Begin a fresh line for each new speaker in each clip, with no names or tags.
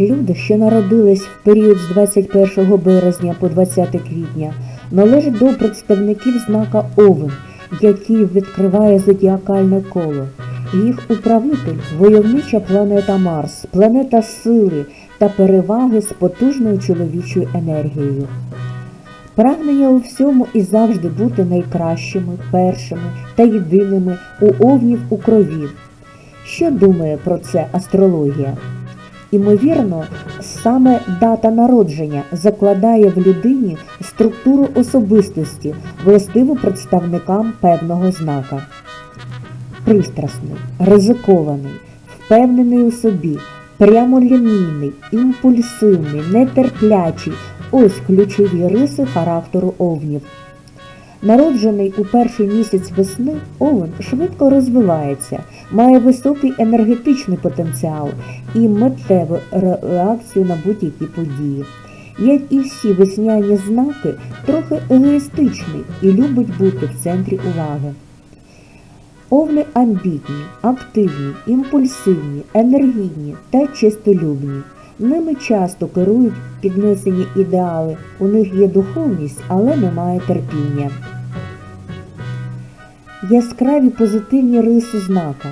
Люди, що народились в період з 21 березня по 20 квітня, належать до представників знака Овен, який відкриває зодіакальне коло. Їх управитель войовнича планета Марс, планета сили та переваги з потужною чоловічою енергією. Прагнення у всьому і завжди бути найкращими, першими та єдиними у овнів у крові. Що думає про це астрологія? Імовірно, саме дата народження закладає в людині структуру особистості, властиву представникам певного знака. Пристрасний, ризикований, впевнений у собі, прямолінійний, імпульсивний, нетерплячий ось ключові риси характеру овнів. Народжений у перший місяць весни овен швидко розвивається, має високий енергетичний потенціал і миттєву реакцію на будь-які події. Як і всі весняні знаки, трохи егоїстичний і любить бути в центрі уваги. Овни амбітні, активні, імпульсивні, енергійні та чистолюбні. Ними часто керують піднесені ідеали. У них є духовність, але немає терпіння. Яскраві позитивні риси знака,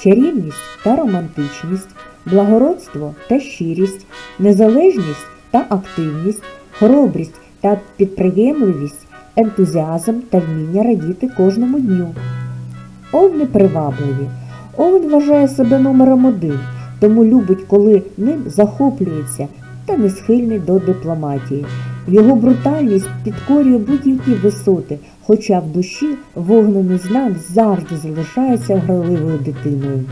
чарівність та романтичність, благородство та щирість, незалежність та активність, хоробрість та підприємливість, ентузіазм та вміння радіти кожному дню. Овни привабливі. Овен вважає себе номером один, тому любить, коли ним захоплюється та не схильний до дипломатії. Його брутальність підкорює будь-які висоти, хоча в душі вогнений знак завжди залишається граливою дитиною.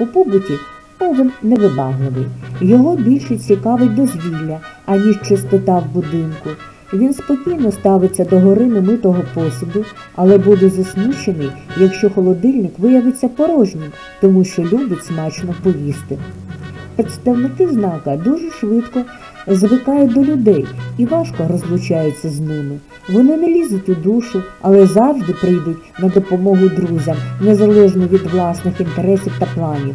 У побуті овен невибагливий. Його більше цікавить дозвілля, аніж чистота в будинку. Він спокійно ставиться до гори немитого посуду, але буде засмучений, якщо холодильник виявиться порожнім, тому що любить смачно поїсти. Представники знака дуже швидко звикають до людей і важко розлучаються з ними. Вони не лізуть у душу, але завжди прийдуть на допомогу друзям, незалежно від власних інтересів та планів.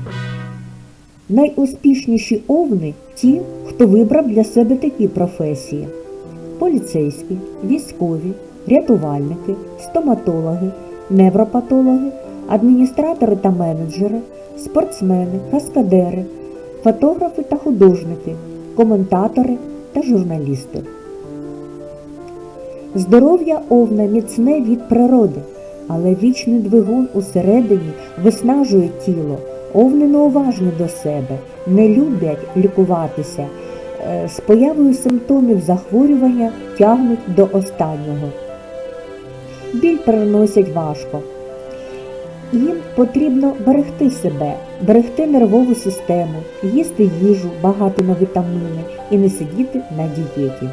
Найуспішніші овни ті, хто вибрав для себе такі професії: поліцейські, військові, рятувальники, стоматологи, невропатологи, адміністратори та менеджери, спортсмени, каскадери, фотографи та художники, коментатори та журналісти. Здоров'я овна міцне від природи, але вічний двигун усередині виснажує тіло. Овни неуважні до себе, не люблять лікуватися. Е, З появою симптомів захворювання тягнуть до останнього. Біль переносять важко. Їм потрібно берегти себе, берегти нервову систему, їсти їжу багато на вітаміни і не сидіти на дієті.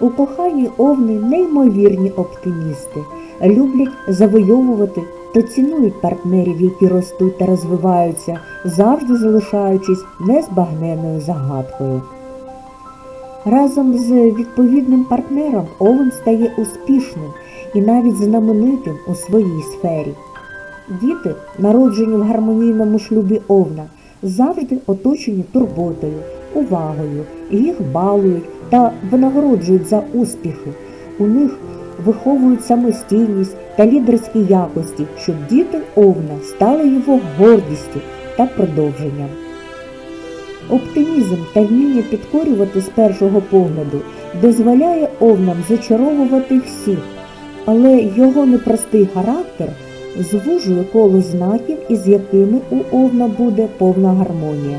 У коханні овни неймовірні оптимісти, люблять завойовувати та цінують партнерів, які ростуть та розвиваються, завжди залишаючись незбагненною загадкою. Разом з відповідним партнером овен стає успішним і навіть знаменитим у своїй сфері. Діти, народжені в гармонійному шлюбі овна, завжди оточені турботою, увагою, їх балують та винагороджують за успіхи. У них виховують самостійність та лідерські якості, щоб діти овна стали його гордістю та продовженням. Оптимізм та вміння підкорювати з першого погляду дозволяє овнам зачаровувати всіх, але його непростий характер звужує коло знаків, із якими у овна буде повна гармонія.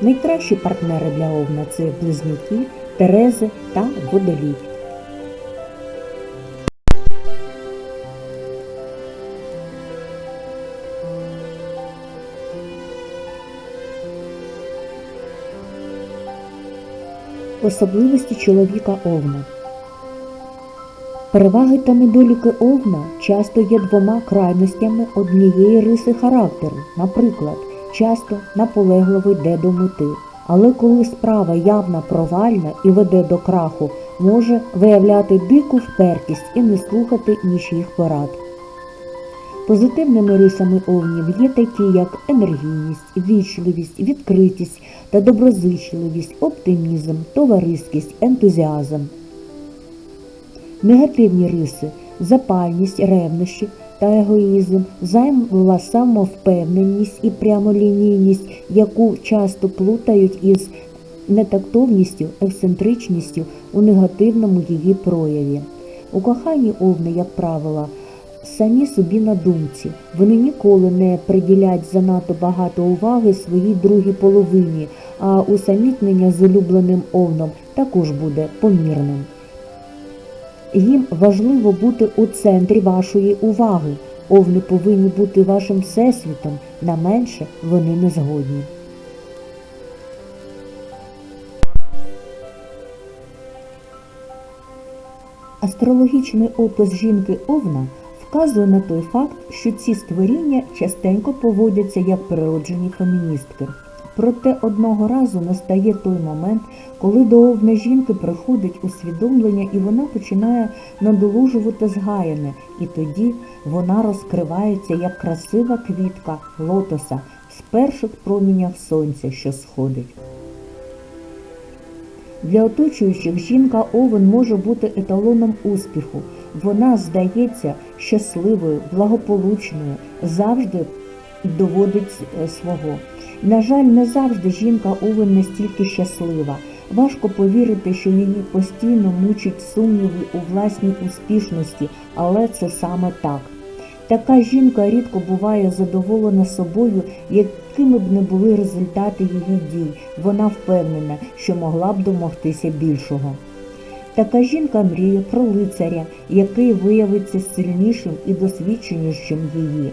Найкращі партнери для овна це близнюки, терези та водолій. Особливості чоловіка овна. Переваги та недоліки овна часто є двома крайностями однієї риси характеру. Наприклад, часто наполегливо йде до мети, але коли справа явна провальна і веде до краху, може виявляти дику впертість і не слухати нічиїх порад. Позитивними рисами овнів є такі, як енергійність, вічливість, відкритість та доброзичливість, оптимізм, товариськість, ентузіазм. Негативні риси запальність, ревнощі та егоїзм, зайва самовпевненість і прямолінійність, яку часто плутають із нетактовністю, ексцентричністю у негативному її прояві. У коханні овни, як правило, самі собі на думці. Вони ніколи не приділять занадто багато уваги своїй другій половині, а усамітнення з улюбленим овном також буде помірним. Їм важливо бути у центрі вашої уваги. Овни повинні бути вашим всесвітом, на менше вони не згодні. Астрологічний опис жінки Овна вказує на той факт, що ці створіння частенько поводяться як природжені феміністки. Проте одного разу настає той момент, коли до овна жінки приходить усвідомлення і вона починає надолужувати згаяне, і тоді вона розкривається як красива квітка лотоса з перших промінях сонця, що сходить. Для оточуючих жінка Овен може бути еталоном успіху. Вона здається щасливою, благополучною, завжди доводить е, свого. На жаль, не завжди жінка Овен настільки щаслива. Важко повірити, що її постійно мучать сумніви у власній успішності, але це саме так. Така жінка рідко буває задоволена собою, якими б не були результати її дій. Вона впевнена, що могла б домогтися більшого. Така жінка мріє про лицаря, який виявиться сильнішим і досвідченішим її,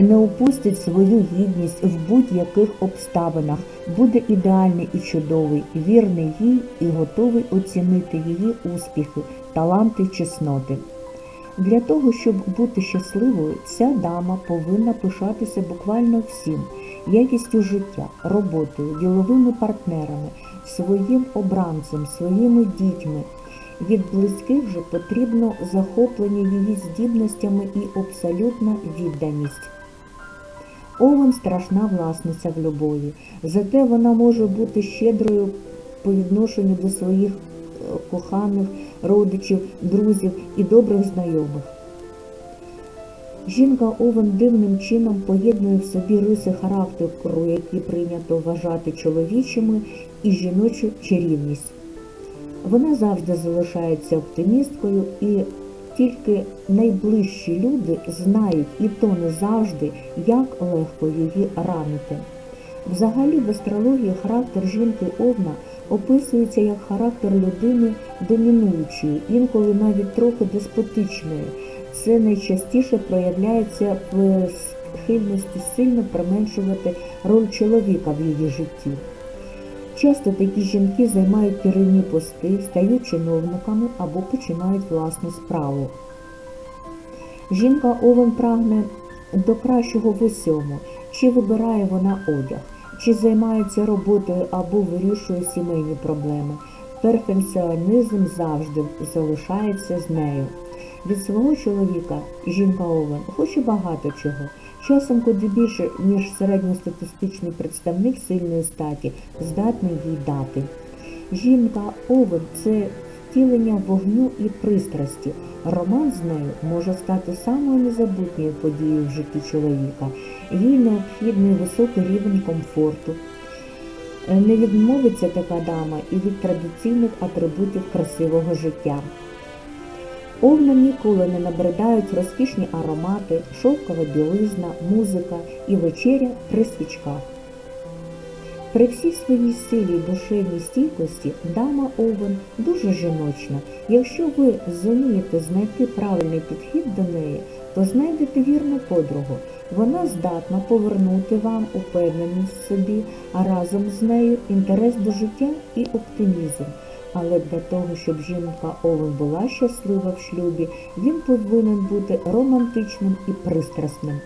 не упустить свою гідність в будь-яких обставинах, буде ідеальний і чудовий, вірний їй і готовий оцінити її успіхи, таланти, чесноти. Для того, щоб бути щасливою, ця дама повинна пишатися буквально всім якістю життя, роботою, діловими партнерами, своїм обранцем, своїми дітьми. Від близьких же потрібно захоплення її здібностями і абсолютна відданість. Овен страшна власниця в любові, зате вона може бути щедрою по відношенню до своїх е, коханих родичів, друзів і добрих знайомих. Жінка Овен дивним чином поєднує в собі риси характеру, які прийнято вважати чоловічими, і жіночу чарівність. Вона завжди залишається оптимісткою і тільки найближчі люди знають, і то не завжди, як легко її ранити. Взагалі в астрології характер жінки Овна описується як характер людини домінуючої, інколи навіть трохи деспотичної. Це найчастіше проявляється в схильності сильно применшувати роль чоловіка в її житті. Часто такі жінки займають керівні пости, стають чиновниками або починають власну справу. Жінка Овен прагне до кращого в усьому, чи вибирає вона одяг, чи займається роботою або вирішує сімейні проблеми. Перфекціонізм завжди залишається з нею. Від свого чоловіка жінка Овен хоче багато чого. Часом куди більше, ніж середньостатистичний представник сильної статі, здатний їй дати. Жінка Овен це втілення вогню і пристрасті. Роман з нею може стати самою незабутньою подією в житті чоловіка. Їй необхідний високий рівень комфорту. Не відмовиться така дама і від традиційних атрибутів красивого життя. Овнам ніколи не набридають розкішні аромати, шовкова білизна, музика і вечеря при свічках. При всій своїй силі й душевній стійкості дама Овен дуже жіночна. Якщо ви зумієте знайти правильний підхід до неї, то знайдете вірну подругу. Вона здатна повернути вам упевненість в собі, а разом з нею інтерес до життя і оптимізм. Але для того, щоб жінка Овен була щаслива в шлюбі, він повинен бути романтичним і пристрасним.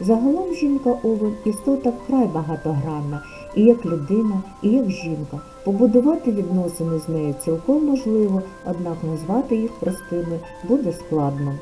Загалом жінка Овен істота вкрай багатогранна, і як людина, і як жінка. Побудувати відносини з нею цілком можливо, однак назвати їх простими буде складно.